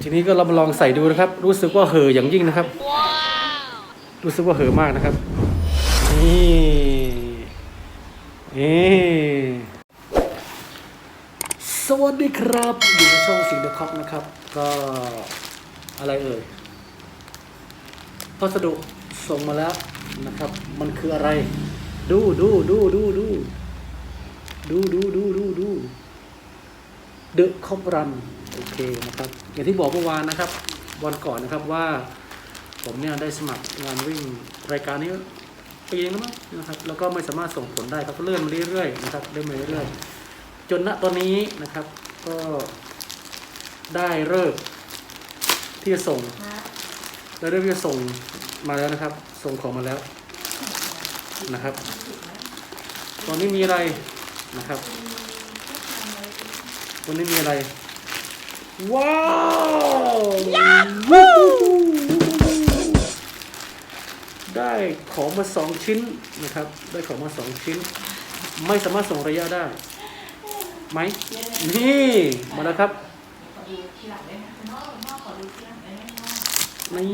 ทีนี้ก็เรามาลองใส่ดูนะครับ รู้สึกว่าเห่ออย่างยิ่งนะครับ รู้สึกว่าเห่อมากนะครับ นี่นี่สวัสดีครับ อยู่ในช่องสิงห์เดอะคอปนะครับ ก็อะไรเอ่ยพัสดุส่งมาแล้วนะครับ มันคืออะไร ดูดูดูดูดูดูดูดูดูดูเดอะคอปรัน โอเคนะครับ อย่างที่บอกเมื่อวานนะครับ วันก่อนนะครับว่าผมเนี่ยได้สมัครงานวิ่งรายการนี้ปีนึงแล้วมั้งนะครับ แล้วก็ไม่สามารถส่งผลได้ครับเลื่อนมาเรื่อยๆนะครับเลื่อนมาเรื่อยๆจนณตอนนี้นะครับก็ได้เลิกที่จะส่งได้เลิกที่จะส่งมาแล้วนะครับ ส่งของมาแล้วนะครับ ตอนนี้มีอะไรนะครับตอนนี้มีอะไร ว้าว ได้ของมาสองชิ้นนะครับ ได้ของมาสองชิ้น ไม่สามารถส่งระยะได้ไหมนี่มาแล้วครับขอดูทีหลังไหมคุณพ่อคุณพ่อขอดูทีหลังได้ไหมพ่อนี่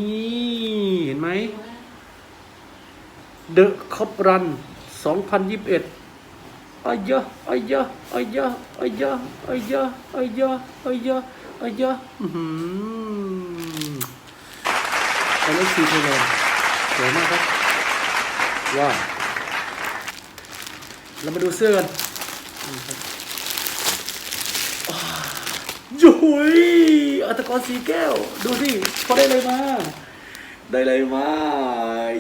เห็นไหม The Cop Run 2021 อ้ยะอ้ยะอ้ยะอ้ยะอ้ยะอ้ยะอ้ยะอ้ยะอือหือไปเล่นซีไทยแลนด์สวยมากครับว้าวเรามาดูเสื้อกันนี่ครับอ้าวโยุยอัตกรสีแก้ว ดูสิเขาได้เลยมา ได้เลยมา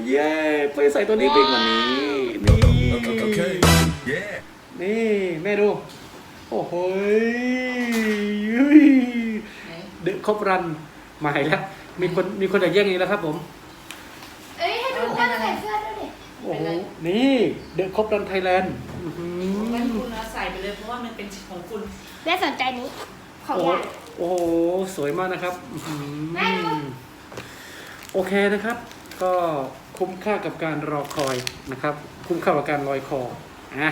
เย้ ไปใส่ตัวนี้ปิ้งวันนี้ นี่ Okay. Yeah. นี่แม่ดู โอ้โหเด็กครบรันใหม่แล้ว มีคนมีคนอยากแย่งนี้แล้วครับผม เอ้ยให้ดูว่าใส่เสื้อด้วยดิโอ้โหนี่เด็กครบรันไทยแลนด์งั้นคุณเอาใส่ไปเลยเพราะว่ามันเป็นของคุณแม่สนใจนี้ ของโอ้โหยายโอ้โหสวยมากนะครับอื้อหือแม่ดูโอเคนะครับ ก็คุ้มค่ากับการรอคอยนะครับ คุ้มค่ากับการลอยคออะ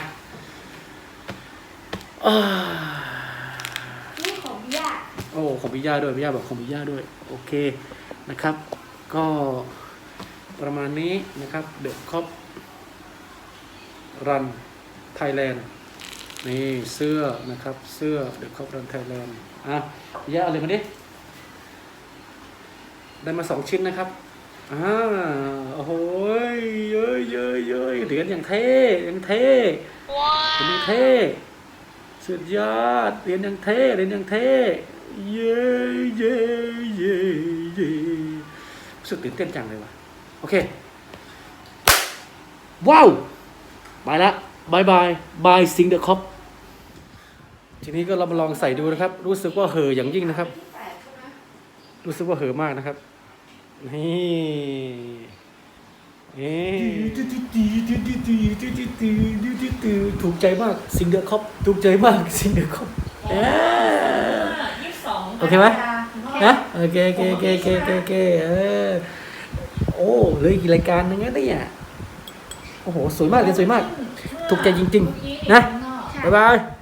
อ่านี่ของพี่ย่าโอ้ของพี่ย่าด้วยพี่ย่าบอกของพี่ย่าด้วย โอเคนะครับ ก็ประมาณนี้นะครับเดอะคอปรันไทยแลนด์นี่เสื้อนะครับเสื้อเดอะคอปรันไทยแลนด์อะพี่ย่าเอาเลยมาดิได้มาสองชิ้นนะครับอ่าโอ้โหยเย้ยเย้ยเย้ยเหรียญอย่างเท่อย่างเท่เหรียญอย่างเท่ สุดยอดเรียญอย่างเท่เรียญอย่างเท่เย้เย้เย้เย้รู้สึกตื่นเต้นจังเลยว่ะโอเค ว้าวไปละบายบายบายซิงเดอะคอปทีนี้ก็เรามาลองใส่ดูนะครับ รู้สึกว่าเห่ออย่างยิ่งนะครับ รู้สึกว่าเห่อมากนะครับ นี่นี่ ถูกใจมากซิงเดอร์คอปถูกใจมากซิงเดอร์คอปเอ๊ะยี่สิบสองโอเคไหมคุณพ่อนะโอเคโอเคโอเคโอเคโอเคโอเคเออโอ้เหลยกี่รายการนึงนะเนี่ยโอ้โหสวยมากเลยสวยมาก ถูกใจจริง ๆ นะบ๊ายบาย